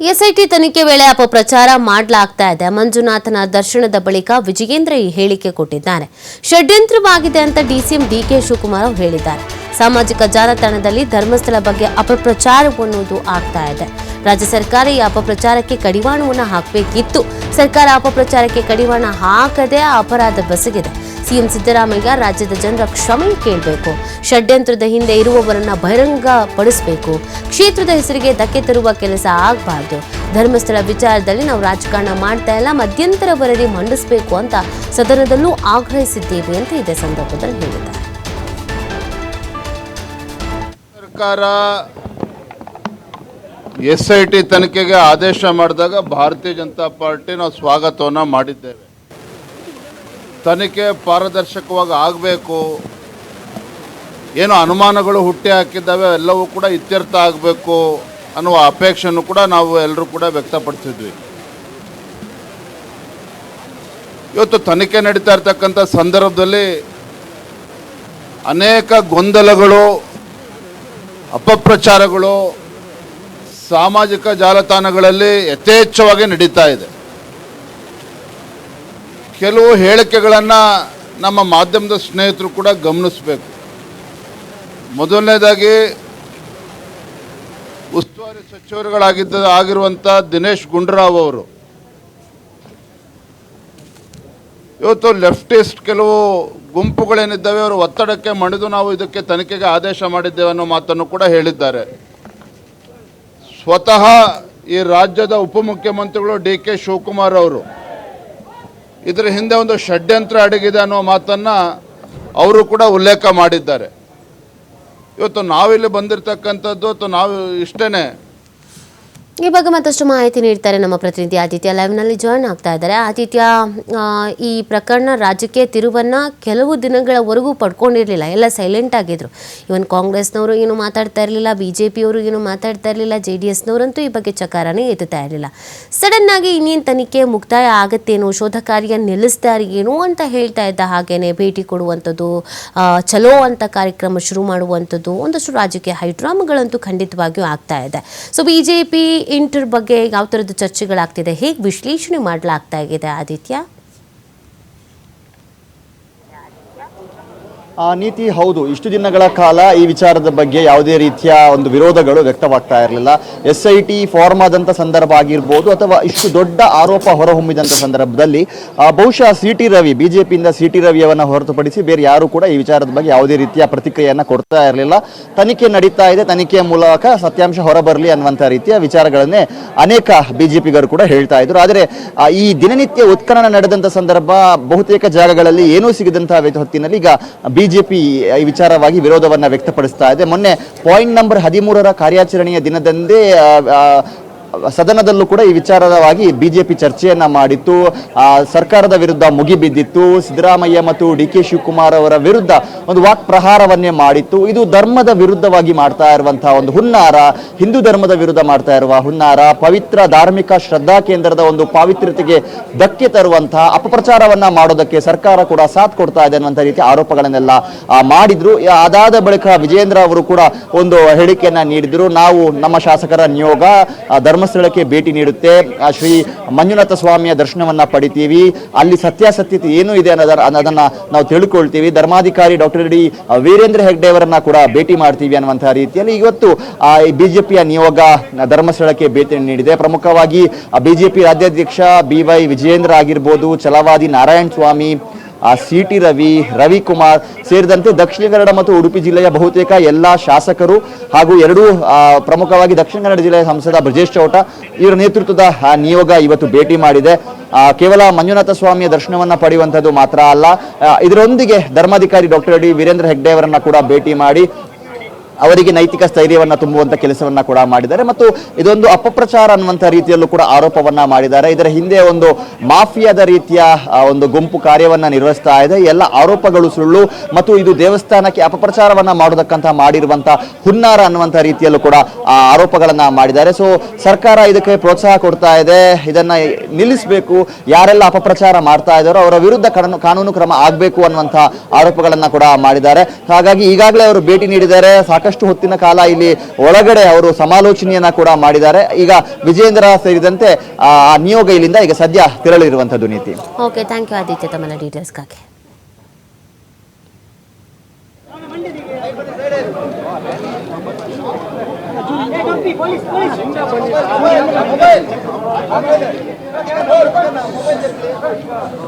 SIT ತನಿಖೆ ವೇಳೆ ಅಪಪ್ರಚಾರ ಮಾಡಲಾಗ್ತಾ ಇದೆ. ಮಂಜುನಾಥನ ದರ್ಶನದ ಬಳಿಕ ವಿಜಯೇಂದ್ರ ಈ ಹೇಳಿಕೆ ಕೊಟ್ಟಿದ್ದಾರೆ. ಷಡ್ಯಂತ್ರವಾಗಿದೆ ಅಂತ ಡಿಸಿಎಂ ಡಿಕೆ ಶಿವಕುಮಾರ್ ಹೇಳಿದ್ದಾರೆ. ಸಾಮಾಜಿಕ ಜಾಲತಾಣದಲ್ಲಿ ಧರ್ಮಸ್ಥಳ ಬಗ್ಗೆ ಅಪಪ್ರಚಾರವನ್ನುವುದು ಆಗ್ತಾ ಇದೆ. ರಾಜ್ಯ ಸರ್ಕಾರ ಈ ಅಪಪ್ರಚಾರಕ್ಕೆ ಕಡಿವಾಣವನ್ನು ಹಾಕಬೇಕಿತ್ತು. ಸರ್ಕಾರ ಅಪಪ್ರಚಾರಕ್ಕೆ ಕಡಿವಾಣ ಹಾಕದೆ ಅಪರಾಧ ಬೆಸಗಿದೆ. ಸಿಎಂ ಸಿದ್ದರಾಮಯ್ಯ ರಾಜ್ಯದ ಜನರ ಕ್ಷಮೆ ಕೇಳಬೇಕು. ಷಡ್ಯಂತ್ರದ ಹಿಂದೆ ಇರುವವರನ್ನ ಬಹಿರಂಗ ಪಡಿಸಬೇಕು ಕ್ಷೇತ್ರದ ಹೆಸರಿಗೆ ಧಕ್ಕೆ ತರುವ ಕೆಲಸ ಆಗಬಾರ್ದು. ಧರ್ಮಸ್ಥಳ ವಿಚಾರದಲ್ಲಿ ನಾವು ರಾಜಕಾರಣ ಮಾಡ್ತಾ ಇಲ್ಲ, ಮಧ್ಯಂತರ ವರದಿ ಮಂಡಿಸಬೇಕು ಅಂತ ಸದನದಲ್ಲೂ ಆಗ್ರಹಿಸಿದ್ದೇವೆ ಅಂತ ಇದೇ ಸಂದರ್ಭದಲ್ಲಿ ಹೇಳಿದ್ದಾರೆ. ಸರ್ಕಾರ ಎಸ್ ಐ ಟಿ ತನಿಖೆಗೆ ಆದೇಶ ಮಾಡಿದಾಗ ಭಾರತೀಯ ಜನತಾ ಪಾರ್ಟಿ ನಾವು ಸ್ವಾಗತವನ್ನು ಮಾಡಿದ್ದೇವೆ. ತನಿಖೆ ಪಾರದರ್ಶಕವಾಗಿ ಆಗಬೇಕು, ಏನು ಅನುಮಾನಗಳು ಹುಟ್ಟಿ ಹಾಕಿದ್ದಾವೆ, ಎಲ್ಲವೂ ಕೂಡ ಇತ್ಯರ್ಥ ಆಗಬೇಕು ಅನ್ನುವ ಅಪೇಕ್ಷೆಯನ್ನು ಕೂಡ ನಾವು ಎಲ್ಲರೂ ಕೂಡ ವ್ಯಕ್ತಪಡಿಸಿದ್ವಿ. ಇವತ್ತು ತನಿಖೆ ನಡೀತಾ ಇರ್ತಕ್ಕಂಥ ಸಂದರ್ಭದಲ್ಲಿ ಅನೇಕ ಗೊಂದಲಗಳು, ಅಪಪ್ರಚಾರಗಳು, ಸಾಮಾಜಿಕ ಜಾಲತಾಣಗಳಲ್ಲಿ ಯಥೇಚ್ಛವಾಗಿ ನಡೀತಾ ಇದೆ. ಕೆಲವು ಹೇಳಿಕೆಗಳನ್ನು ನಮ್ಮ ಮಾಧ್ಯಮದ ಸ್ನೇಹಿತರು ಕೂಡ ಗಮನಿಸಬೇಕು. ಮೊದಲನೇದಾಗಿ, ಉಸ್ತುವಾರಿ ಸಚಿವರುಗಳಾಗಿದ್ದ ಆಗಿರುವಂಥ ದಿನೇಶ್ ಗುಂಡೂರಾವ್ ಅವರು. ಇವತ್ತು ಲೆಫ್ಟಿಸ್ಟ್ ಕೆಲವು ಗುಂಪುಗಳೇನಿದ್ದಾವೆ, ಅವರು ಒತ್ತಡಕ್ಕೆ ಮಣಿದು ನಾವು ಇದಕ್ಕೆ ತನಿಖೆಗೆ ಆದೇಶ ಮಾಡಿದ್ದೇವೆ ಅನ್ನೋ ಮಾತನ್ನು ಕೂಡ ಹೇಳಿದ್ದಾರೆ. ಸ್ವತಃ ಈ ರಾಜ್ಯದ ಉಪಮುಖ್ಯಮಂತ್ರಿಗಳು ಡಿ ಕೆ ಶಿವಕುಮಾರ್ ಅವರು. ಇದರ ಹಿಂದೆ ಒಂದು ಷಡ್ಯಂತ್ರ ಅಡಗಿದೆ ಅನ್ನೋ ಮಾತನ್ನು ಅವರು ಕೂಡ ಉಲ್ಲೇಖ ಮಾಡಿದ್ದಾರೆ. ಇವತ್ತು ನಾವಿಲ್ಲಿ ಬಂದಿರತಕ್ಕಂಥದ್ದು ಅಥವಾ ನಾವು ಇಷ್ಟೇ ಈ ಬಗ್ಗೆ ಮತ್ತಷ್ಟು ಮಾಹಿತಿ ನೀಡ್ತಾರೆ ನಮ್ಮ ಪ್ರತಿನಿಧಿ ಆದಿತ್ಯ ಲೈವ್ನಲ್ಲಿ ಜಾಯ್ನ್ ಆಗ್ತಾ ಇದ್ದಾರೆ. ಆದಿತ್ಯ ಈ ಪ್ರಕರಣ ರಾಜಕೀಯ ತಿರುವನ್ನ ಕೆಲವು ದಿನಗಳವರೆಗೂ ಪಡ್ಕೊಂಡಿರಲಿಲ್ಲ. ಎಲ್ಲ ಸೈಲೆಂಟ್ ಆಗಿದ್ರು. ಇವನ್ ಕಾಂಗ್ರೆಸ್ನವರು ಏನು ಮಾತಾಡ್ತಾ ಇರಲಿಲ್ಲ ಬಿ ಜೆ ಪಿಯವರು ಏನು ಮಾತಾಡ್ತಾ ಇರಲಿಲ್ಲ, ಜೆ ಡಿ ಎಸ್ನವರಂತೂ ಈ ಬಗ್ಗೆ ಚಕಾರನೇ ಎತ್ತುತ್ತಾ ಇರಲಿಲ್ಲ. ಆಗಿ ಇನ್ನೇನು ತನಿಖೆ ಮುಕ್ತಾಯ ಆಗತ್ತೇನೋ ಶೋಧ ಕಾರ್ಯ ನಿಲ್ಲಿಸ್ತಾರೆ ಏನೋ ಅಂತ ಹೇಳ್ತಾ ಇದ್ದ ಹಾಗೇನೆ ಭೇಟಿ ಕೊಡುವಂಥದ್ದು ಚಲೋ ಅಂತ ಕಾರ್ಯಕ್ರಮ ಶುರು ಮಾಡುವಂಥದ್ದು ಒಂದಷ್ಟು ರಾಜಕೀಯ ಹೈಡ್ರಾಮಗಳಂತೂ ಖಂಡಿತವಾಗಿಯೂ ಆಗ್ತಾ ಇದೆ. ಸೊ ಬಿ ಜೆ ಪಿ ಇಂಟರ್ ಬಗ್ಗೆ ಯಾವ ಥರದ್ದು ಚರ್ಚೆಗಳಾಗ್ತಿದೆ? ಹೇಗೆ ವಿಶ್ಲೇಷಣೆ ಮಾಡಲಾಗ್ತಾ ಇದೆ ಆದಿತ್ಯ? ಆ ನೀತಿ ಹೌದು. ಇಷ್ಟು ದಿನಗಳ ಕಾಲ ಈ ವಿಚಾರದ ಬಗ್ಗೆ ಯಾವುದೇ ರೀತಿಯ ಒಂದು ವಿರೋಧಗಳು ವ್ಯಕ್ತವಾಗ್ತಾ ಇರಲಿಲ್ಲ. ಎಸ್ ಐ ಟಿ ಫಾರ್ಮ್ ಆದಂಥ ಸಂದರ್ಭ ಆಗಿರ್ಬೋದು ಅಥವಾ ಇಷ್ಟು ದೊಡ್ಡ ಆರೋಪ ಹೊರಹೊಮ್ಮಿದಂಥ ಸಂದರ್ಭದಲ್ಲಿ ಬಹುಶಃ ಸಿ ಟಿ ರವಿ, ಬಿಜೆಪಿಯಿಂದ ಸಿ ಟಿ ರವಿಯವನ್ನ ಹೊರತುಪಡಿಸಿ ಬೇರೆ ಯಾರು ಕೂಡ ಈ ವಿಚಾರದ ಬಗ್ಗೆ ಯಾವುದೇ ರೀತಿಯ ಪ್ರತಿಕ್ರಿಯೆಯನ್ನು ಕೊಡ್ತಾ ಇರಲಿಲ್ಲ. ತನಿಖೆ ನಡೀತಾ ಇದೆ. ತನಿಖೆಯ ಮೂಲಕ ಸತ್ಯಾಂಶ ಹೊರಬರಲಿ ಅನ್ನುವಂಥ ರೀತಿಯ ವಿಚಾರಗಳನ್ನೇ ಅನೇಕ ಬಿ ಜೆ ಪಿಗರು ಕೂಡ ಹೇಳ್ತಾ ಇದ್ರು. ಆದರೆ ಈ ದಿನನಿತ್ಯ ಉತ್ಖನನ ನಡೆದಂಥ ಸಂದರ್ಭ ಬಹುತೇಕ ಜಾಗಗಳಲ್ಲಿ ಏನೂ ಸಿಗದಂತಹ ಹೊತ್ತಿನಲ್ಲಿ ಈಗ ಬಿಜೆಪಿ ಈ ವಿಚಾರವಾಗಿ ವಿರೋಧವನ್ನು ವ್ಯಕ್ತಪಡಿಸ್ತಾ ಇದೆ. ಮೊನ್ನೆ ಪಾಯಿಂಟ್ ನಂಬರ್ ಹದಿಮೂರರ ಕಾರ್ಯಾಚರಣೆಯ ದಿನದಂದೇ ಸದನದಲ್ಲೂ ಕೂಡ ಈ ವಿಚಾರವಾಗಿ ಬಿಜೆಪಿ ಚರ್ಚೆಯನ್ನ ಮಾಡಿತ್ತು. ಸರ್ಕಾರದ ವಿರುದ್ಧ ಮುಗಿಬಿದ್ದಿತ್ತು ಸಿದ್ದರಾಮಯ್ಯ ಮತ್ತು ಡಿ ಕೆ ಶಿವಕುಮಾರ್ ಅವರ ವಿರುದ್ಧ ಒಂದು ವಾಕ್ ಪ್ರಹಾರವನ್ನೇ ಮಾಡಿತ್ತು. ಇದು ಧರ್ಮದ ವಿರುದ್ಧವಾಗಿ ಮಾಡ್ತಾ ಇರುವಂತಹ ಒಂದು ಹುನ್ನಾರ ಹಿಂದೂ ಧರ್ಮದ ವಿರುದ್ಧ ಮಾಡ್ತಾ ಇರುವ ಹುನ್ನಾರ ಪವಿತ್ರ ಧಾರ್ಮಿಕ ಶ್ರದ್ಧಾ ಕೇಂದ್ರದ ಒಂದು ಪಾವಿತ್ರ್ಯತೆಗೆ ಧಕ್ಕೆ ತರುವಂತಹ ಅಪಪ್ರಚಾರವನ್ನ ಮಾಡೋದಕ್ಕೆ ಸರ್ಕಾರ ಕೂಡ ಸಾಥ್ ಕೊಡ್ತಾ ಇದೆ ಅನ್ನುವಂಥ ರೀತಿ ಆರೋಪಗಳನ್ನೆಲ್ಲ ಮಾಡಿದ್ರು. ಅದಾದ ಬಳಿಕ ವಿಜೇಂದ್ರ ಅವರು ಕೂಡ ಒಂದು ಹೇಳಿಕೆಯನ್ನ ನೀಡಿದ್ರು. ನಾವು ನಮ್ಮ ಶಾಸಕರ ನಿಯೋಗ ಆ, ಧರ್ಮಸ್ಥಳಕ್ಕೆ ಭೇಟಿ ನೀಡುತ್ತೆ. ಆ, ಶ್ರೀ ಮಂಜುನಾಥ ಸ್ವಾಮಿಯ ದರ್ಶನವನ್ನ ಪಡಿತೀವಿ. ಅಲ್ಲಿ ಸತ್ಯಾಸತ್ಯತೆ ಏನು ಇದೆ ಅನ್ನೋದರ ಅನ್ನೋದನ್ನ ನಾವು ತಿಳ್ಕೊಳ್ತೀವಿ. ಧರ್ಮಾಧಿಕಾರಿ ಡಾಕ್ಟರ್ ಡಿ ವೀರೇಂದ್ರ ಹೆಗ್ಡೆ ಅವರನ್ನ ಕೂಡ ಭೇಟಿ ಮಾಡ್ತೀವಿ ಅನ್ನುವಂಥ ರೀತಿಯಲ್ಲಿ ಇವತ್ತು ಬಿಜೆಪಿಯ ನಿಯೋಗ ಧರ್ಮಸ್ಥಳಕ್ಕೆ ಭೇಟಿ ನೀಡಿದೆ. ಪ್ರಮುಖವಾಗಿ ಬಿಜೆಪಿ ರಾಜ್ಯಾಧ್ಯಕ್ಷ ಬಿ ವೈ ವಿಜಯೇಂದ್ರ ಆಗಿರ್ಬೋದು ಛಲವಾದಿ ನಾರಾಯಣ ಸ್ವಾಮಿ ಸಿ ಟಿ ರವಿ, ರವಿಕುಮಾರ್ ಸೇರಿದಂತೆ ದಕ್ಷಿಣ ಕನ್ನಡ ಮತ್ತು ಉಡುಪಿ ಜಿಲ್ಲೆಯ ಬಹುತೇಕ ಎಲ್ಲ ಶಾಸಕರು ಹಾಗೂ ಎರಡೂ ಪ್ರಮುಖವಾಗಿ ದಕ್ಷಿಣ ಕನ್ನಡ ಜಿಲ್ಲೆಯ ಸಂಸದ ಬ್ರಜೇಶ್ ಚೌಟ ಇವರ ನೇತೃತ್ವದ ನಿಯೋಗ ಇವತ್ತು ಭೇಟಿ ಮಾಡಿದೆ. ಕೇವಲ ಮಂಜುನಾಥ ಸ್ವಾಮಿಯ ದರ್ಶನವನ್ನ ಪಡೆಯುವಂಥದ್ದು ಮಾತ್ರ ಅಲ್ಲ ಇದರೊಂದಿಗೆ ಧರ್ಮಾಧಿಕಾರಿ ಡಾಕ್ಟರ್ ಡಿ. ವೀರೇಂದ್ರ ಹೆಗ್ಡೆ ಅವರನ್ನ ಕೂಡ ಭೇಟಿ ಮಾಡಿ ಅವರಿಗೆ ನೈತಿಕ ಸ್ಥೈರ್ಯವನ್ನು ತುಂಬುವಂತ ಕೆಲಸವನ್ನ ಕೂಡ ಮಾಡಿದ್ದಾರೆ ಮತ್ತು ಇದೊಂದು ಅಪಪ್ರಚಾರ ಅನ್ನುವಂಥ ರೀತಿಯಲ್ಲೂ ಕೂಡ ಆರೋಪವನ್ನ ಮಾಡಿದ್ದಾರೆ. ಇದರ ಹಿಂದೆ ಒಂದು ಮಾಫಿಯಾದ ರೀತಿಯ ಒಂದು ಗುಂಪು ಕಾರ್ಯವನ್ನ ನಿರ್ವಹಿಸ್ತಾ ಇದೆ. ಎಲ್ಲ ಆರೋಪಗಳು ಸುಳ್ಳು ಮತ್ತು ಇದು ದೇವಸ್ಥಾನಕ್ಕೆ ಅಪಪ್ರಚಾರವನ್ನ ಮಾಡೋದಕ್ಕಂತ ಮಾಡಿರುವಂತ ಹುನ್ನಾರ ಅನ್ನುವಂಥ ರೀತಿಯಲ್ಲೂ ಕೂಡ ಆರೋಪಗಳನ್ನ ಮಾಡಿದ್ದಾರೆ. ಸೊ ಸರ್ಕಾರ ಇದಕ್ಕೆ ಪ್ರೋತ್ಸಾಹ ಕೊಡ್ತಾ ಇದೆ. ಇದನ್ನ ನಿಲ್ಲಿಸಬೇಕು. ಯಾರೆಲ್ಲ ಅಪಪ್ರಚಾರ ಮಾಡ್ತಾ ಇದ್ದಾರೋ ಅವರ ವಿರುದ್ಧ ಕಾನೂನು ಕಾನೂನು ಕ್ರಮ ಆಗಬೇಕು ಅನ್ನುವಂಥ ಆರೋಪಗಳನ್ನ ಕೂಡ ಮಾಡಿದ್ದಾರೆ. ಹಾಗಾಗಿ ಈಗಾಗಲೇ ಅವರು ಭೇಟಿ ನೀಡಿದ್ದಾರೆ. ಸಾಕಷ್ಟು ಸಾಕಷ್ಟು ಹೊತ್ತಿನ ಕಾಲ ಇಲ್ಲಿ ಒಳಗಡೆ ಅವರು ಸಮಾಲೋಚನೆಯನ್ನ ಕೂಡ ಮಾಡಿದ್ದಾರೆ. ಈಗ ವಿಜೇಂದ್ರ ಸೇರಿದಂತೆ ಆ ನಿಯೋಗ ಇಲ್ಲಿಂದ ಈಗ ಸದ್ಯ ತೆರಳಿರುವಂತದ್ದು ನೀತಿ. ಓಕೆ ಥ್ಯಾಂಕ್ ಯು ಆದಿತ್ಯ ತಮ್ಮ ಡೀಟೇಲ್ಸ್ಗಾಗಿ